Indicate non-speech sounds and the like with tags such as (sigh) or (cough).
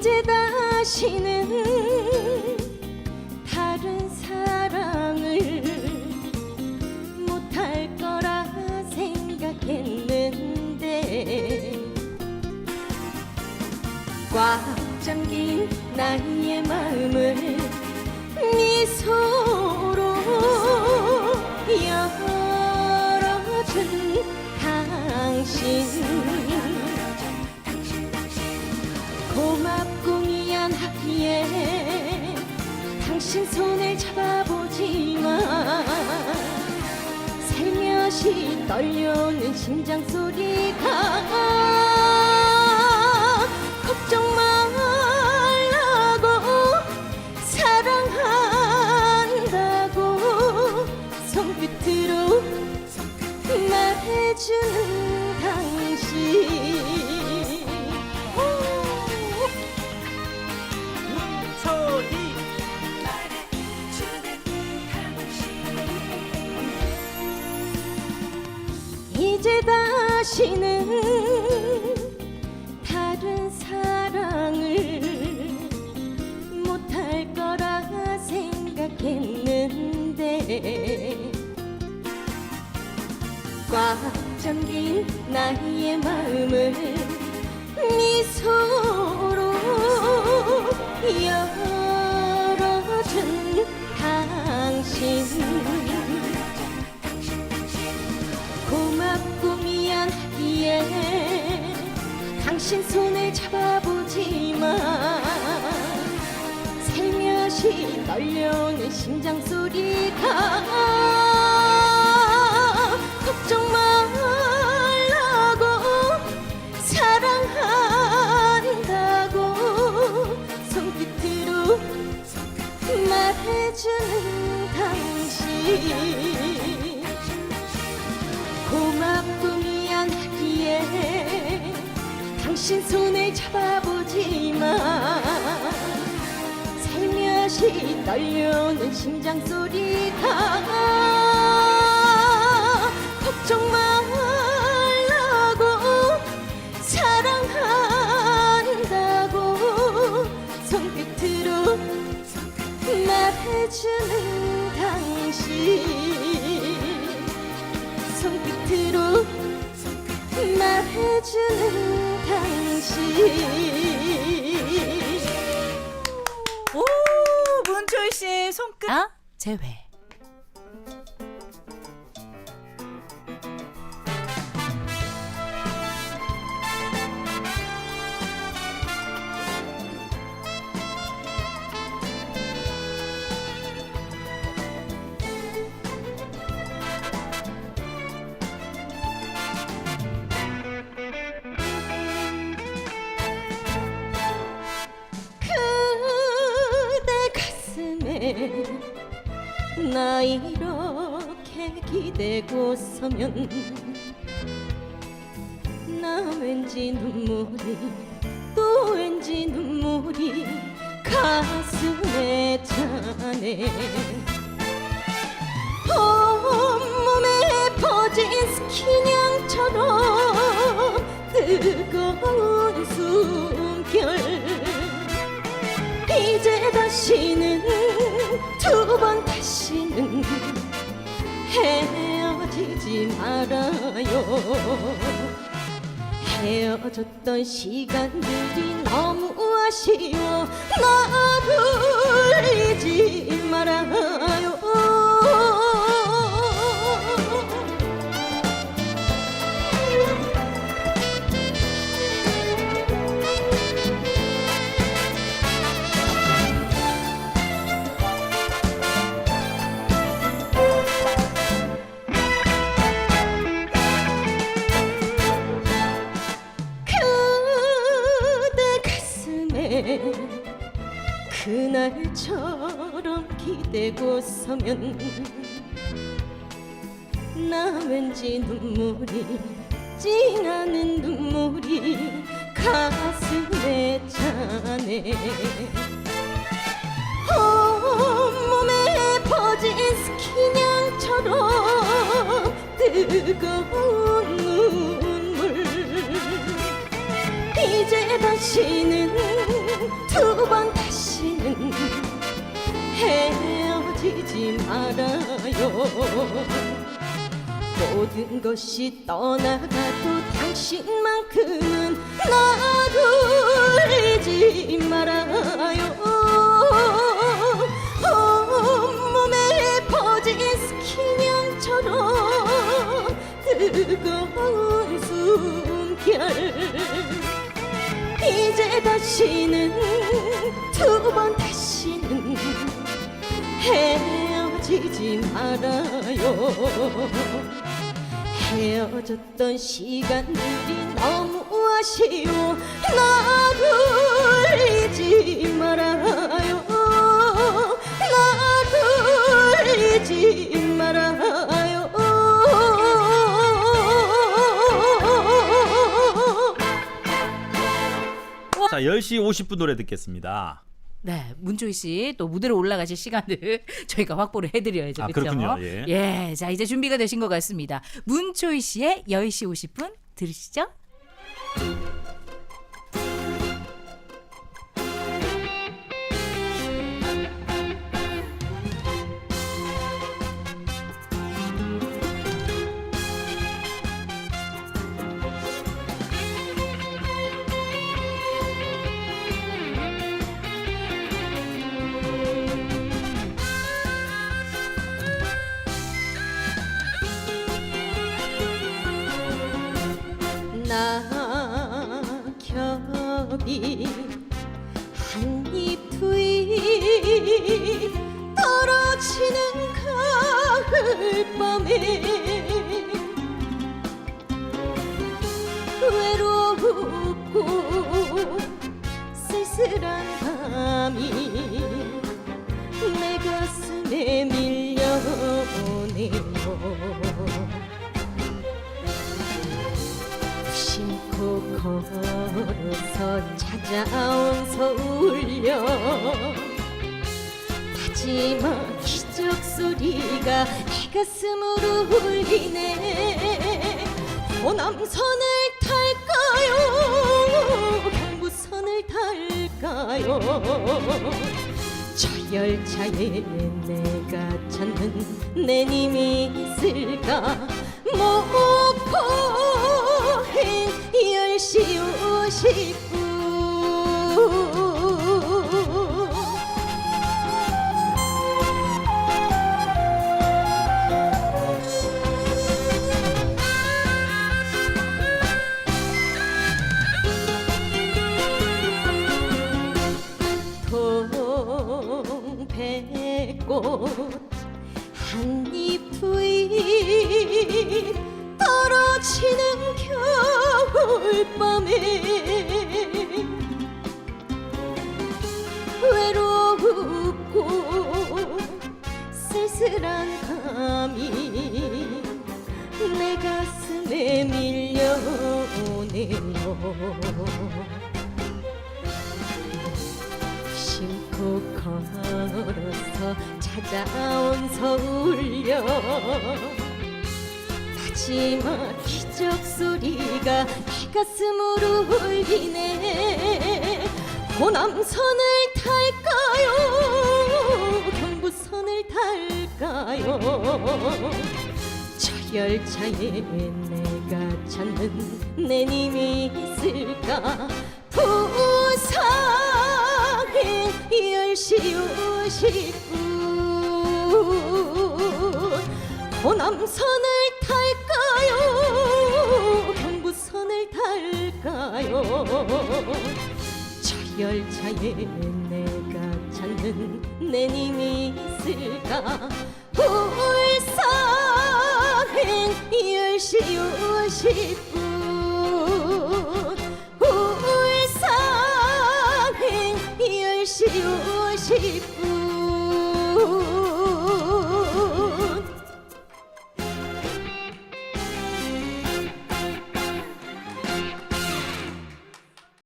이제 다시는 심장 소리가 다시는 다른 사랑을 못할 거라 생각했는데. 꽉 잠긴 나의 마음을 당신 손을 잡아보지만 살며시 떨려오는 심장 소리가 걱정 말 잡아보지만 살며시 떨려오는 심장 소리가 걱정 말라고 사랑한다고 손끝으로 말해주는 당신. 손끝으로 말해주는 당신 오 문철 씨 손끝 아 제외. 나 이렇게 기대고 서면 나 왠지 눈물이 또 왠지 눈물이 가슴에 차네. 온몸에 퍼진 스키냥처럼 뜨거운 숨결. 이제 다시는 말아요. 헤어졌던 시간들이 너무 아쉬워. 나를 잊지 말아요 날처럼 기대고 서면 나 왠지 눈물이 진하는 눈물이 가슴에 차네. 온몸에 퍼진 스키냥처럼 뜨거운 눈물. 이제 다시는 헤어지지 말아요. 모든 것이 떠나가도 당신만큼은 나를 잊지 말아요. 온몸에 퍼진 스키냥처럼 뜨거운 숨결. 이제 다시는 두 번 다시는 헤 어지지 말아요. 헤어졌던 시간들이 너무 아쉬워. 나를 잊지 말아요. 나를 잊지 말아요. 자 10시 50분 노래 듣겠습니다. 네, 문조희 씨 또 무대로 올라가실 시간을 (laughs) 저희가 확보를 해드려야죠. 아, 그렇죠? 그렇군요. 예. 자 이제 준비가 되신 것 같습니다. 문조희 씨의 10시 50분 들으시죠. 낙엽이 한입 두입 떨어지는 가을밤에 외롭고 쓸쓸한 밤이 내 가슴에 밀려오네요 심고 걸어서 찾아온 서울역. 마지막 기적 소리가 내 가슴으로 울리네. 호남선을 탈까요? 경부선을 탈까요? 저 열차에 내가 찾는 내 님이 있을까? 목포행 10시 50분 밤에 외롭고 쓸쓸한 감이 내 가슴에 밀려오네요. 심고 걸어서 찾아온 서울역. 마지막 기적 소리가 내 가슴으로 울리네. 호남선을 탈까요? 경부선을 탈까요? 저 열차에 내가 찾는 내 님이 있을까? 부산행 10시 50분 호남선을 열차에 내가 찾는 내 님이 있을까? 울산행 10시 50분 울산행 10시